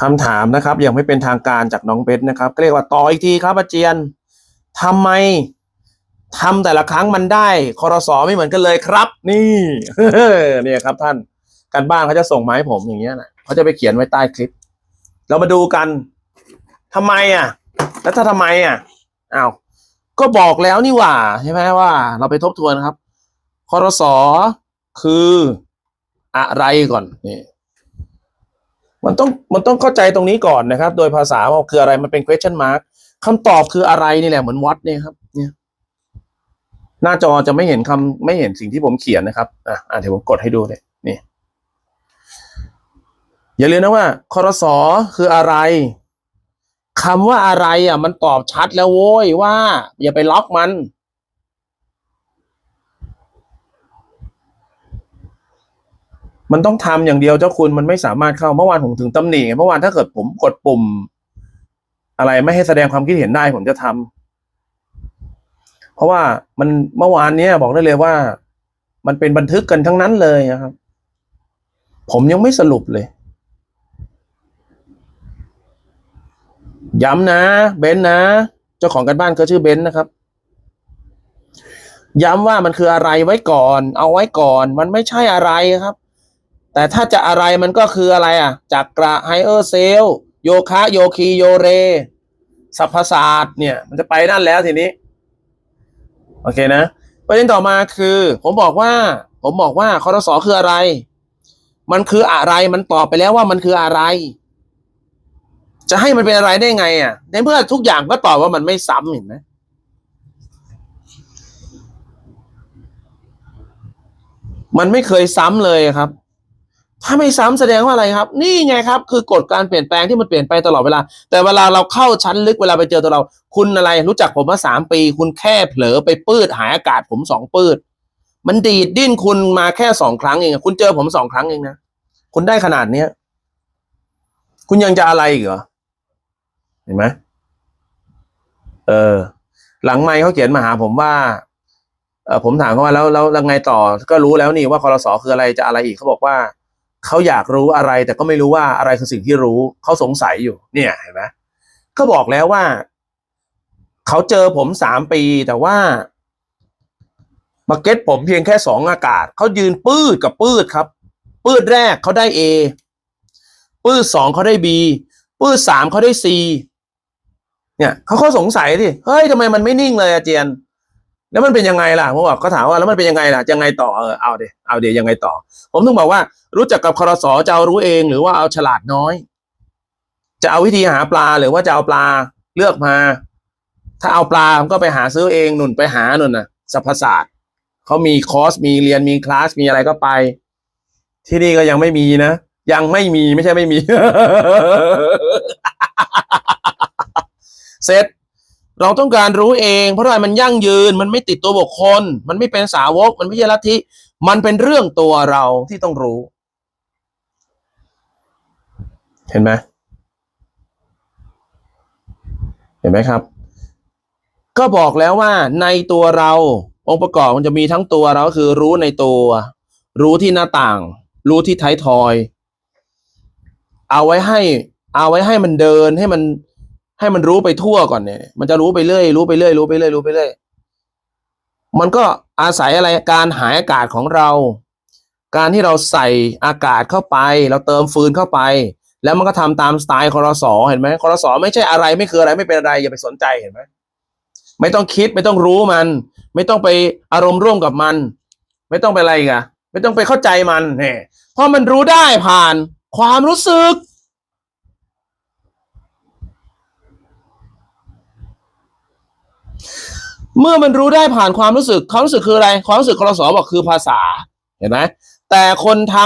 คำถามนะครับ ยังไม่เป็นทางการจากน้องเบสนะครับก็เรียกว่าต่ออีกทีครับอาเจียนทำไมทำแต่ละครั้งมันได้คอรสอไม่เหมือนกันเลยครับ นี่เนี่ยครับท่านการบ้านเขาจะส่งมาให้ผมอย่างเงี้ยนะเขาจะไปเขียนไว้ใต้คลิป เรามาดูกันทำไมอะ แล้วถ้าทำไมอะอ้าวก็บอกแล้วนี่หว่าใช่ไหมว่า เราไปทบทวนครับคอรสอคืออะไรก่อนนี่ มันต้องมันต้องเข้าใจตรงนี้ก่อนนะครับ โดยภาษาว่าคืออะไรมันเป็น question mark คำตอบคืออะไรนี่แหละเหมือนวัดเนี่ยครับ เนี่ย หน้าจอจะไม่เห็นคำไม่เห็นสิ่งที่ผมเขียนนะครับอะอะเดี๋ยวผมกดให้ดูเลยนี่ อย่าลืมนะว่าคอรสอคืออะไรคำว่าอะไรอะ มันตอบชัดแล้วโว้ยว่า อย่าไปล็อกมัน มันต้องทำอย่างเดียวเจ้าคุณมันไม่สามารถเข้าเมื่อวานผมถึงตำหนิไงเมื่อวานถ้าเกิดผมกดปุ่ม อะไรไม่ให้แสดงความคิดเห็นได้ผมจะทำเพราะว่ามันเมื่อวานเนี้ยบอกได้เลยว่า มันเป็นบันทึกกันทั้งนั้นเลยนะครับ ผมยังไม่สรุปเลย ย้ำนะเบนซ์นะ เจ้าของกันบ้านเขาชื่อเบนซ์นะครับย้ำว่ามันคืออะไรไว้ก่อน เอาไว้ก่อน มันไม่ใช่อะไรครับ แต่ถ้าจะอะไรมันก็คืออะไรอะจักระไฮเออร์เซลโยคะโยคีโยเรสัพพศาสตร์เนี่ย มันจะไปนั่นแล้วทีนี้ โอเคนะประเด็นต่อมาคือ ผมบอกว่า ผมบอกว่าคอรสอคืออะไร มันคืออะไรมันตอบไปแล้วว่ามันคืออะไร จะให้มันเป็นอะไรได้ไง อะ ในเมื่อทุกอย่างก็ตอบว่ามันไม่ซ้ำเห็นไหมมันไม่เคยซ้ำเลยครับ ถ้าไม่ซ้ำแสดงว่าอะไรครับ นี่ไงครับ คือกฎการเปลี่ยนแปลงที่มันเปลี่ยนไปตลอดเวลา แต่เวลาเราเข้าชั้นลึกเวลาไปเจอตัวเรา คุณอะไรรู้จักผมมาสามปี คุณแค่เผลอไปปืดหายอากาศผมสองปืดมันดีดดิ้นคุณมาแค่สองครั้งเองคุณเจอผมสองครั้งเองนะคุณได้ขนาดเนี้ยคุณยังจะอะไรอีกเหรอเห็นไหมเออ หลังไม่เขาเขียนมาหาผมว่าเออผมถามเขาว่าแล้วแล้วแล้วไงต่อก็รู้แล้วนี่ว่าคอรสอคืออะไรจะอะไรอีกเขาบอกว่า เขาอยากรู้อะไร แต่ก็ไม่รู้ว่าอะไรคือสิ่งที่รู้เขาสงสัยอยู่ เนี่ยเห็นไหมก็บอกแล้วว่า เขาเจอผมสามปี แต่ว่ามาเก็ตผมเพียงแค่สองอากาศ เขายืนปืดกับปืดครับ ปืดแรกเขาได้ A ปืดสองเขาได้ B ปืดสามเขาได้ C เนี่ยเขาเขาสงสัยดิเฮ้ยทำไมมันไม่นิ่งเลยอาเจียน แล้วมันเป็นยังไงล่ะผมบอกเขาถามว่าแล้วมันเป็นยังไงล่ะยังไงต่อเออเอาเดี๋ยวเอาเดี๋ยวยังไงต่อ ผมต้องบอกว่า รู้จักกับคอรสอจะเอารู้เอง หรือว่าเอาฉลาดน้อย จะเอาวิธีหาปลาหรือว่าจะเอาปลาเลือกมา ถ้าเอาปลาก็ไปหาซื้อเองหนุนไปหาหนุนนะสรรพศาสตร์เขามีคอร์สมีเรียนมีคลาสมีอะไรก็ไป ที่นี่ก็ยังไม่มีนะยังไม่มีไม่ใช่ไม่มี เสร็จ เราต้องการรู้เอง เพราะอะไรมันยั่งยืน มันไม่ติดตัวบุคคล มันไม่เป็นสาวก มันไม่ใช่ลัทธิ มันเป็นเรื่องตัวเราที่ต้องรู้ เห็นไหมเห็นไหมครับ ก็บอกแล้วว่าในตัวเรา องค์ประกอบมันจะมีทั้งตัวเราคือรู้ในตัว รู้ที่หน้าต่าง รู้ที่ท้ายทอย เอาไว้ให้ เอาไว้ให้มันเดินให้มัน ให้มันรู้ไปทั่วก่อนเนี่ย มันจะรู้ไปเรื่อยรู้ไปเรื่อยรู้ไปเรื่อยรู้ไปเรื่อยมันก็อาศัยอะไรการหายอากาศของเรา การที่เราใส่อากาศเข้าไป เราเติมฟืนเข้าไป แล้วมันก็ทำตามสไตล์คอรสอเห็นไหมคอรสอไม่ใช่อะไรไม่คืออะไรไม่เป็นอะไรอย่าไปสนใจเห็นไหมไม่ต้องคิดไม่ต้องรู้มัน ไม่ต้องไปอารมณ์ร่วมกับมัน ไม่ต้องไปอะไรกะไม่ต้องไปเข้าใจมันเนี่ยเพราะมันรู้ได้ผ่านความรู้สึก เมื่อมันรู้ได้ผ่านความรู้สึก ความรู้สึกคืออะไร ความรู้สึกคอรสอบอกคือภาษา เห็นไหมแต่คนท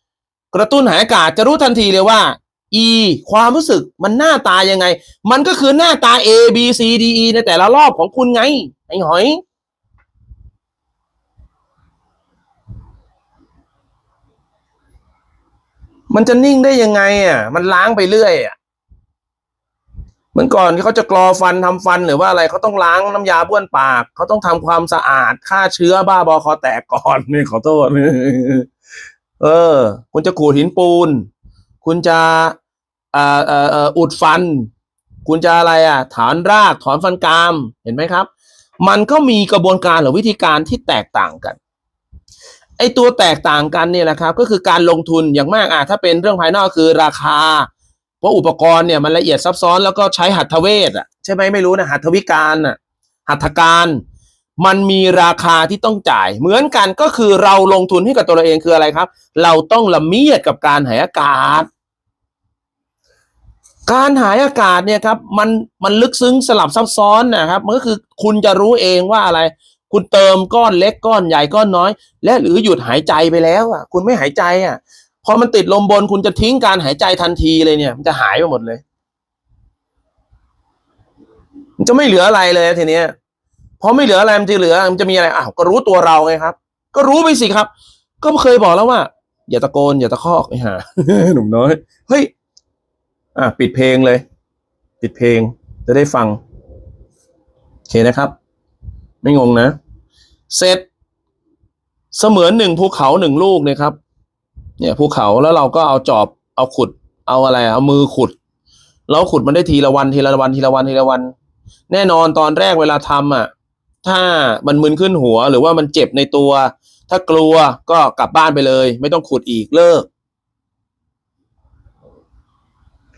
ำกระตุ้นหายอากาศจะรู้ทันทีเลยว่า E ความรู้สึกมันหน้าตายังไง มันก็คือหน้าตา A B C D E ในแต่ละรอบของคุณไง ไอ้หอย มันจะนิ่งได้ยังไงอะ มันล้างไปเรื่อยอะ มือก่อนที่เขาจะกรอฟันทำฟันหรือว่าอะไรเขาต้องล้างน้ำยาบ้วนปากเขาต้องทำความสะอาดฆ่าเชื้อบ้าบอคอแตกก่อนนี่ขอโทษเออ คุณจะขูดหินปูน คุณจะอ่าเอ่อเอ่ออุดฟัน คุณจะอะไรอะ ถอนรากถอนฟันกรามเห็นไหมครับ มันก็มีกระบวนการหรือวิธีการที่แตกต่างกันไอตัวแตกต่างกันเนี่ยแหละครับ ก็คือการลงทุนอย่างมากอะถ้าเป็นเรื่องภายนอกคือราคา เพราะอุปกรณ์เนี่ยมันละเอียดซับซ้อนแล้วก็ใช้หัตถเวทอะใช่ไหมไม่รู้นะหัตถวิการอะหัตถการมันมีราคาที่ต้องจ่าย เหมือนกันก็คือเราลงทุนให้กับตัวเราเองคืออะไรครับ เราต้องละเมียดกับการหายอากาศ การหายอากาศเนี่ยครับมันมันลึกซึ้งสลับซับซ้อนนะครับมันก็คือคุณจะรู้เองว่าอะไร คุณเติมก้อนเล็กก้อนใหญ่ก้อนน้อย และหรือหยุดหายใจไปแล้วอะคุณไม่หายใจอะ พอมันติดลมบนคุณจะทิ้งการหายใจทันทีเลยเนี่ย มันจะหายไปหมดเลย มันจะไม่เหลืออะไรเลยทีเนี้ยพอไม่เหลืออะไรมันจะเหลือ มันจะมีอะไรอ้าวก็รู้ตัวเราไงครับ ก็รู้ไปสิครับ ก็เคยบอกแล้วว่า อย่าตะโกน อย่าตะคอกไอ้ห่าหนุ่มน้อยเฮ้ยอะปิดเพลงเลย ปิดเพลงจะได้ฟังโอเคนะครับ ไม่งงนะ เสร็จ เสมือนหนึ่งภูเขาหนึ่งลูกเนี่ยครับ เนี่ยภูเขาแล้วเราก็เอาจอบเอาขุดเอาอะไรอะเอามือขุดแล้วขุดมันได้ทีละวันทีละวันทีละวันทีละวัน แน่นอนตอนแรกเวลาทำอะ ถ้ามันมึนขึ้นหัวหรือว่ามันเจ็บในตัว ถ้ากลัวก็กลับบ้านไปเลย ไม่ต้องขุดอีกเลิก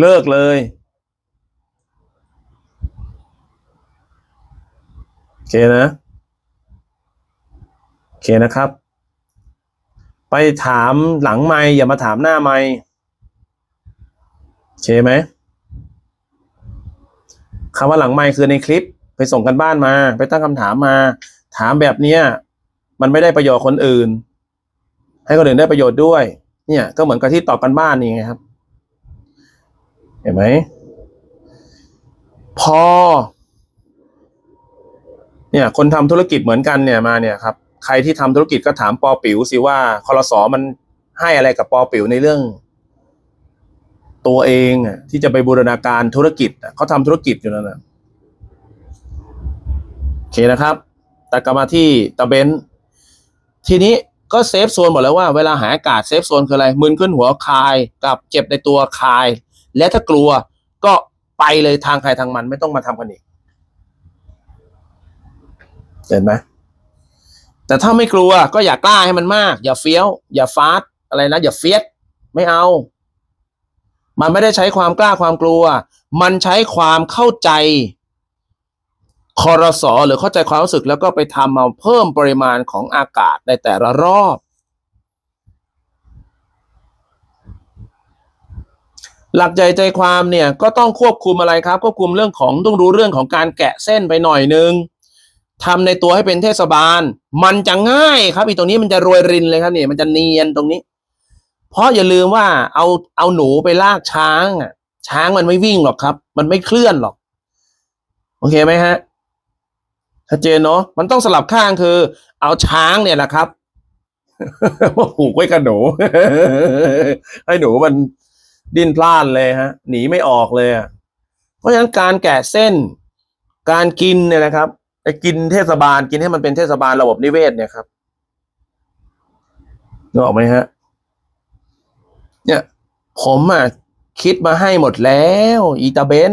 เลิกเลย โอเคนะ โอเคนะครับ ไปถามหลังไม่อย่ามาถามหน้าไม่โอเคไหมคำว่าหลังไม่คือในคลิป ไปส่งกันบ้านมา ไปตั้งคำถามมา ถามแบบเนี้ยมันไม่ได้ประโยชน์คนอื่น ให้คนอื่นได้ประโยชน์ด้วย เนี่ยก็เหมือนกับที่ตอบกันบ้านนี่ไงครับ เห็นไหมพอ เนี่ย คนทำธุรกิจเหมือนกันเนี่ยมาเนี่ยครับ ใครที่ทำธุรกิจก็ถามปอปิ๋วสิว่าคอรสอมันให้อะไรกับปอปิ๋วในเรื่อง ตัวเองอะที่จะไปบูรณาการธุรกิจเขาทำธุรกิจอยู่นั่นนะโอเคนะครับ แต่กลับมาที่ตะเบนทีนี้ก็เซฟโซนหมดแล้วว่าเวลาหายอากาศเซฟโซนคืออะไรมึนขึ้นหัวคายกับเจ็บในตัวคาย และถ้ากลัวก็ไปเลยทางใครทางมันไม่ต้องมาทำกันอีกเห็นไหม แต่ถ้าไม่กลัวก็อย่ากล้าให้มันมาก อย่าเฟี้ยว อย่าฟาดอะไรนะอย่าเฟียสไม่เอา มันไม่ได้ใช้ความกล้าความกลัว มันใช้ความเข้าใจคอรสอหรือเข้าใจความรู้สึกแล้วก็ไปทำเอาเพิ่มปริมาณของอากาศในแต่ละรอบ หลักใจใจความเนี่ยก็ต้องควบคุมอะไรครับควบคุมเรื่องของต้องรู้เรื่องของการแกะเส้นไปหน่อยนึง ทำในตัวให้เป็นเทศบาล มันจะง่ายครับอีตรงนี้มันจะโรยรินเลยครับเนี่ยมันจะเนียนตรงนี้ เพราะอย่าลืมว่าเอาเอาหนูไปลากช้างอะ ช้างมันไม่วิ่งหรอกครับ มันไม่เคลื่อนหรอก โอเคไหมฮะชัดเจนเนาะมันต้องสลับข้างคือ เอาช้างเนี่ยแหละครับมาผูกไว้กับหนูให้หนูมันดิ้นพล่านเลยฮะ หนีไม่ออกเลยเพราะฉะนั้นการแกะเส้น การกินเนี่ยนะครับ ไอ้กินเทศบาลกินให้มันเป็นเทศบาลระบบนิเวศเนี่ยครับนึกออกไหมฮะ เนี่ย ผมอะคิดมาให้หมดแล้ว อีตาเบน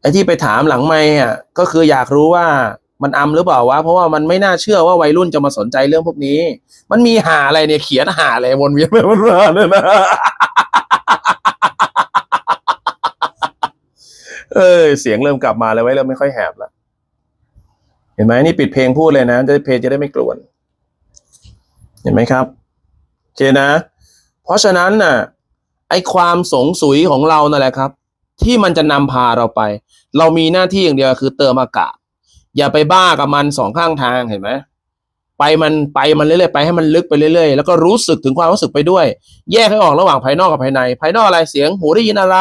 ไอ้ที่ไปถามหลังไม่อะ ก็คืออยากรู้ว่ามันอำหรือเปล่าวะเพราะว่ามันไม่น่าเชื่อว่าวัยรุ่นจะมาสนใจเรื่องพวกนี้ มันมีหาอะไรเนี่ยเขียนหาอะไรวนเวียนไปวนมาเนี่ยนะเออเสียงเริ่มกลับมาแล้วไว้เริ่มไม่ค่อยแหบแล้ว เห็นไหมนี่ปิดเพลงพูดเลยนะจะเพลงจะได้ไม่กลวน เห็นไหมครับโอเคนะ เพราะฉะนั้นน่ะไอความสงสุยของเรานั่นแหละครับ ที่มันจะนำพาเราไป เรามีหน้าที่อย่างเดียวคือเติมอากาศ อย่าไปบ้ากับมันสองข้างทางเห็นไหมไปมันไปมันเรื่อยๆไปให้มันลึกไปเรื่อยๆแล้วก็รู้สึกถึงความรู้สึกไปด้วย แยกให้ออกระหว่างภายนอกกับภายใน ภายนอกอะไรเสียงหูได้ยินอะไร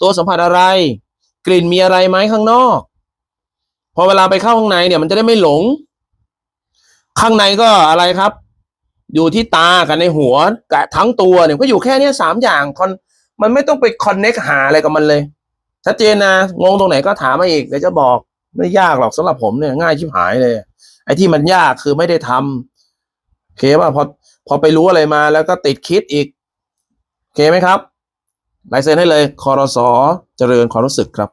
ตัวสัมผัสอะไร กลิ่นมีอะไรไหมข้างนอก พอเวลาไปเข้าข้างในเนี่ยมันจะได้ไม่หลง ข้างในก็อะไรครับ อยู่ที่ตากับในหัวกับทั้งตัวเนี่ยก็อยู่แค่เนี้ยสามอย่างคอนมันไม่ต้องไปคอนเน็กหาอะไรกับมันเลยชัดเจนนะงงตรงไหนก็ถามมาอีกเดี๋ยวจะบอกไม่ยากหรอกสำหรับผมเนี่ยง่ายชิบหายเลย ไอ้ที่มันยากคือไม่ได้ทำโอเคป่ะพอพอไปรู้อะไรมาแล้วก็ติดคิดอีกโอเคไหมครับลายเซ็นให้เลยคอรสอเจริญความรู้สึกครับ